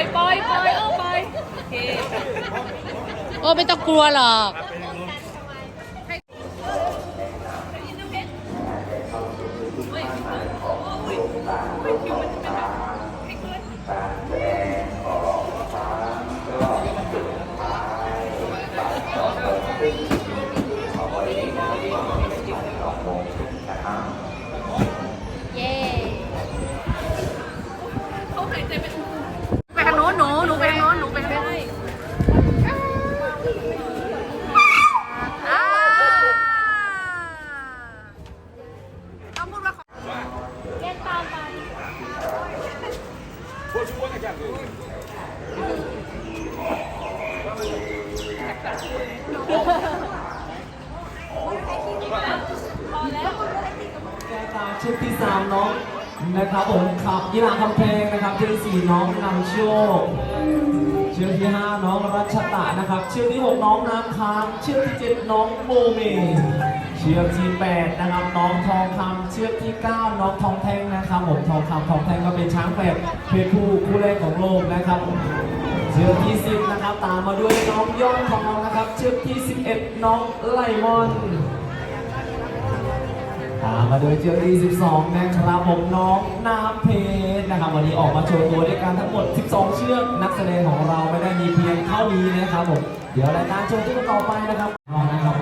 ไปไปไปล่อยเออปโอเคโอ้ไม่ต้องกลัวหรอก ชุดที่สามน้องนะครับผมขับยีราคำเพลงนะครับชุดที่สี่น้องนำโชคเชือกที่ห้าน้องรัชตะนะครับเชือกที่หกน้องน้ำค้างเชือกที่เจ็ดน้องโมเม เชือกที่แปดนะครับน้องทองคำเชือกที่เก้าน้องทองแท่งนะครับผมทองคำทองแท่งก็เป็นช้างแฝดเพศผู้คู่แรกของโลกนะครับเชือกที่สิบนะครับ ตามมาด้วยน้องยอดทองนะครับ เชือกที่สิบเอ็ดน้องไลมอนตามมาโดยเจอรี12 นะครับผมน้องน้ำเพชรนะครับ วันนี้ออกมาโชว์ตัวด้วยกันทั้งหมด 12 เชือกนักแสดงของเราไม่ได้มีเพียงเท่านี้นะครับผมเดี๋ยวรายการโชว์ที่ต่อไปนะครับนะครับ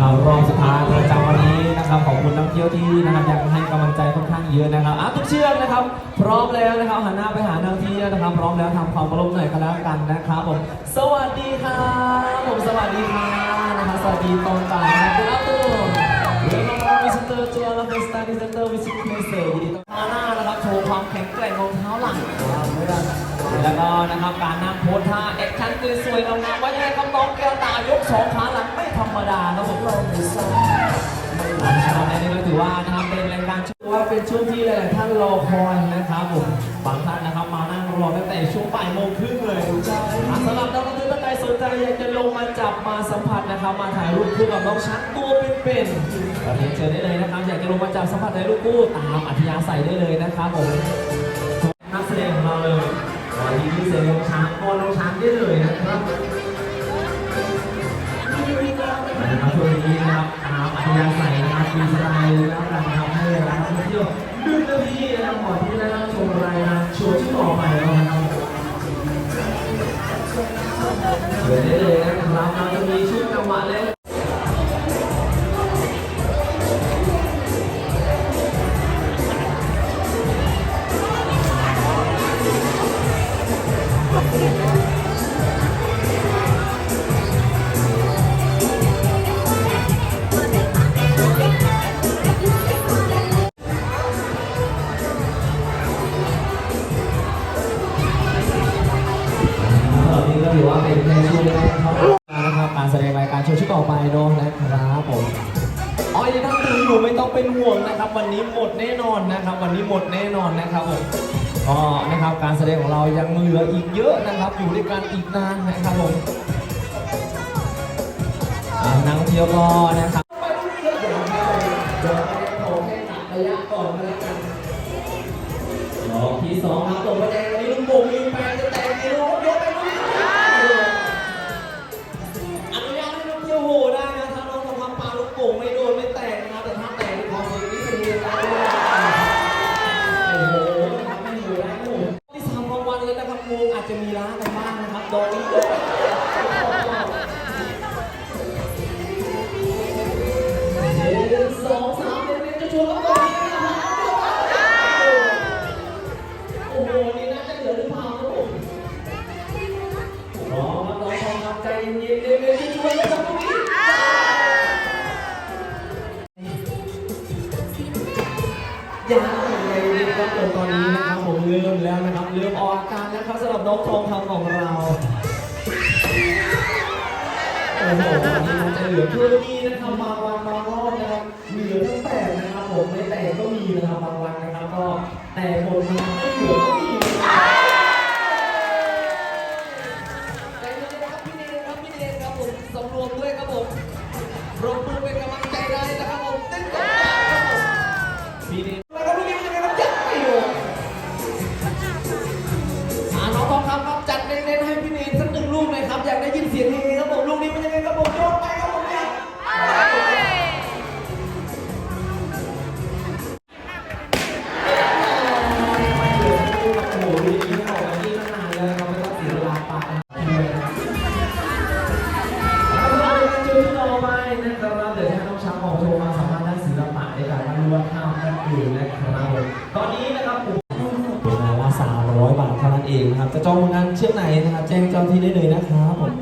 นะครับรอบสุดท้ายประจำวันนี้นะครับขอบคุณนักเที่ยวที่นะครับยังให้กำลังใจค่อนข้างเยอะนะครับอะทุกเชือกนะครับ พร้อมแล้วนะครับหันหน้าไปหานักเที่ยวนะครับ พร้อมแล้วทำความเคารพหน่อยก็แล้วกันนะครับผมสวัสดีครับผมสวัสดีครับนะครับสวัสดีตอนบ่ายนะครับคุณอาตุเรื่องของเราวิสเตอร์จัวและเฟสตาดิสเตอร์วิสิตเพลเซยินดีต้อนรับหน้านะครับโชว์ความแข็งแกร่งของเท้าหลังครับแล้วก็นะครับการนั่งโพสท่าแอคชั่นสวยๆงามๆว่ายังไงครับน้องแก้วตายกสองขาหลังไม่ธ รรมดาครับผมลองดูสักนะครับในนี้ก็ถือว่านะครับเป็นรายการช่วงว่าเป็นช่วงที่หลายๆท่านรอคอยนะครับผมบางท่านนะครับมานั่งรอตั้งแต่ช่วงบ่ายโมงครึ่งเลยสำหรับนักดนตรีท่านใดสนใจอยากจะลงมาจับมาสัมผัสนะครับ มาถ่ายรูปคู่กับน้องช้างตัวเป็นๆก็เรียนเชิญได้เลยนะครับ อยากจะลงมาจับสัมผัสถ่ายรูปคู่ตามอัธยาศัยได้เลยนะครับผมนักแสดงของเราเลยวันนี้ที่เสียงน้องช้างก็น้องช้างได้เลยนะ มีสไตล์แล้วกันะครับให้ร้านท่องเที่ยวดึงนาทีนะครับก่อนที่จะรับชมรายงานโชว์ที่ต่อไปแล้วนะครับเดี๋ยวได้เลยนะครับเราจะมีชุดจังหวะเล่น สดงรายการโชว์ชุดต่อไปเนาะนะครับผมอ๋อยังท่านดูอยู่ไม่ต้องเป็นห่วงนะครับ วันนี้หมดแน่นอนนะครับ วันนี้หมดแน่นอนนะครับผมก็นะครับการแสดงของเรายังเหลืออีกเยอะนะครับ อยู่ด้วยกันอีกนานนะครับผมอ่านักท่องเที่ยวก็นะครับไปเรื่อยๆเดี๋ยวเดี๋ยวขอแค่ตัดระยะก่อนก็แล้วกันรอบที่สองครับตกประเด็นวันนี้ลุงโป่งยิงแป จะมีล้ากันบ้างนะครับโดอกนี้เย ทองคำของเรา โอ้โหวันนี้น่าจะเหลือเท่านี้นะครับบางวันบางรอบนะครับเหลือทั้งแปดนะครับผมไม่แตกก็มีนะครับบางวันนะครับก็แต่หมดมาไม่เหลือ เดี๋ยวให้น้องช้างของโชว์ความสามารถด้านศิลปะในการวาดรูปข้ามนั่นเองนะครับผมตอนนี้นะครับผมเป็นรายละ300 บาทเท่านั้นเองนะครับ จะจองงานเชียงไหนนะครับ แจ้งเจ้าหน้าที่ได้เลยนะครับผม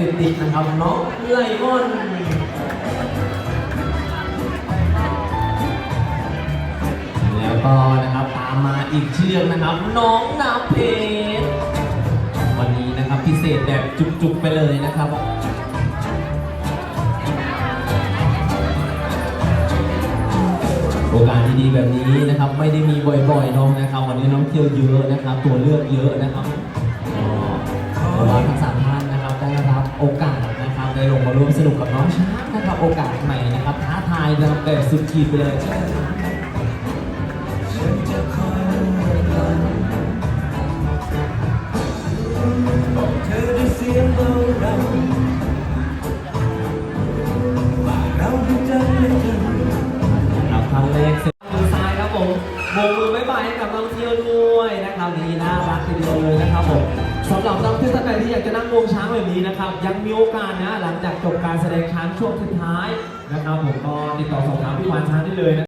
ติดๆนะครับน้องไลออนแล้วก็นะครับตามมาอีกเชือกนะครับ น้องน้ำเพชรวันนี้นะครับพิเศษแบบจุกๆไปเลยนะครับโอกาสดีๆแบบนี้นะครับไม่ได้มีบ่อยๆน้องนะครับ วันนี้น้องเที่ยวเยอะนะครับ ตัวเลือกเยอะนะครับก็เราทั้งสาท่านนะ แบบสุดขีดไปเลยครับท่านแรกเสร็จมือซ้ายครับผมโบกมือบ๊ายบายให้กับนักท่องเที่ยวด้วยนะครับนี่น่ารักทีเดียวเลยนะครับผมสำหรับนักท่องเที่ยวท่านใดที่อยากจะนั่งงวงช้างแบบนี้นะครับ ยังมีโอกาสนะ หลังจากจบการแสดงช้างช่วงท้าย นะครับผมก็ติดต่อสอบถามพี่วานช้างได้เลยนะ